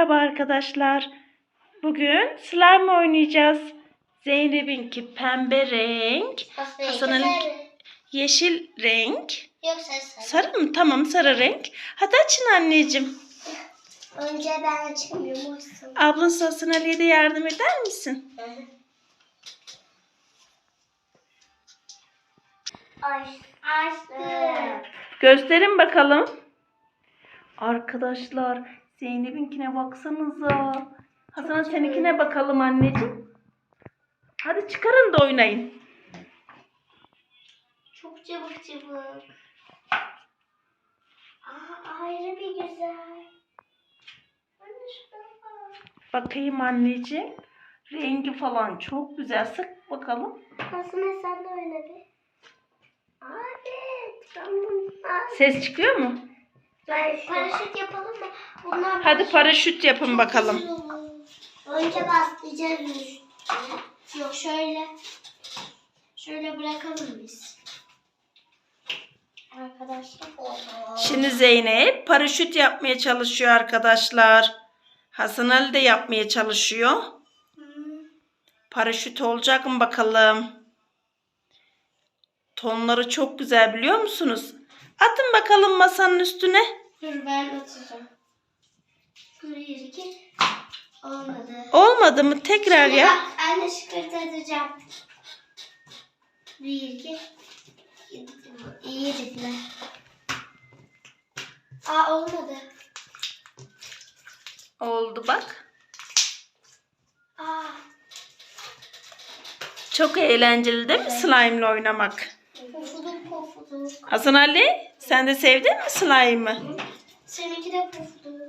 Merhaba arkadaşlar. Bugün slime oynayacağız. Zeynep'inki pembe renk, Hasan'ın yeşil renk. Yoksa sen. Sarı mı? Tamam sarı renk. Hadi açın anneciğim. Önce ben açamıyorum. Ablası Hasan Ali'ye de yardım eder misin? Ay, açtım. Gösterin bakalım. Arkadaşlar Zeynep'inkine baksanıza. Hasan seninkine bakalım anneciğim. Hadi çıkarın da oynayın. Çok çabuk çabuk. Aa, ayrı bir güzel. Anne şuna bak. Bakayım anneciğim. Rengi falan çok güzel. Sık bakalım. Aslında sen de oyna bir. Evet. Ben bunu... Ses çıkıyor mu? Ben paraşüt yapalım mı? Bunlar Hadi paraşüt yapın bakalım. Önce bastıracağız üstüne. Yok şöyle. Şöyle bırakalım biz. Arkadaşlar. Şimdi Zeynep paraşüt yapmaya çalışıyor arkadaşlar. Hasan Ali de yapmaya çalışıyor. Hmm. Paraşüt olacak mı bakalım? Tonları çok güzel biliyor musunuz? Atın bakalım masanın üstüne. Dur ben atacağım. Bir iki. Olmadı. Olmadı mı? Tekrar Şimdi yap. Bak anne şıkırdatacağım. Bir iki. İyi dinle. Aa olmadı. Oldu bak. Aa. Çok eğlenceli değil mi slime'la oynamak? Pofuduk pofuduk. Hasan Ali sen de sevdin mi slime'ı? Seninki de pofuduk.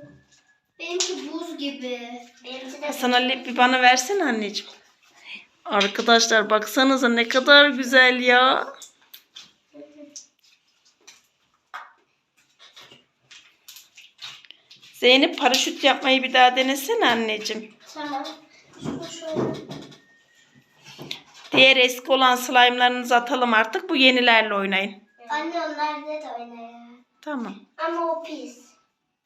Benimki buz gibi. Benimki de Hasan Ali bir bana versene anneciğim. Arkadaşlar baksanıza ne kadar güzel ya. Zeynep paraşüt yapmayı bir daha denesene anneciğim. Tamam. Diğer eski olan slime'larınızı atalım artık. Bu yenilerle oynayın. Anne onlarda da oynayalım. Tamam. Ama o pis.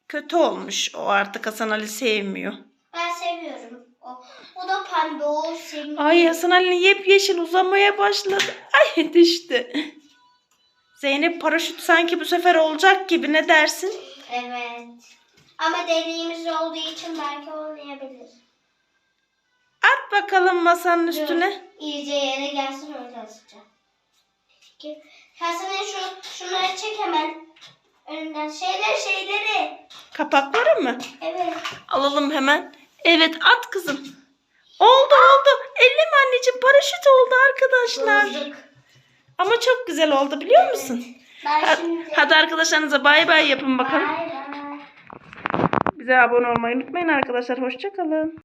Kötü olmuş. O artık Hasan Ali sevmiyor. Ben seviyorum. O, o da pembe o seviyorum. Ay Hasan Ali yepyeşil uzamaya başladı. Ay düştü. Zeynep paraşüt sanki bu sefer olacak gibi ne dersin? Evet. Ama deliğimiz olduğu için belki olmayabilir. At bakalım masanın üstüne. Dur, İyice yere gelsin öyle asacağım. İki. Hasan şu, şunları çek hemen. Önünden şeyler şeyleri. Kapakları mı? Evet. Alalım hemen. Evet at kızım. Oldu oldu. Elleme anneciğim paraşüt oldu arkadaşlar. Bozduk. Ama çok güzel oldu biliyor musun? Ben Hadi, şimdi... hadi arkadaşlarınıza bay bay yapın bakalım. Bay bay. Bize abone olmayı unutmayın arkadaşlar. Hoşçakalın.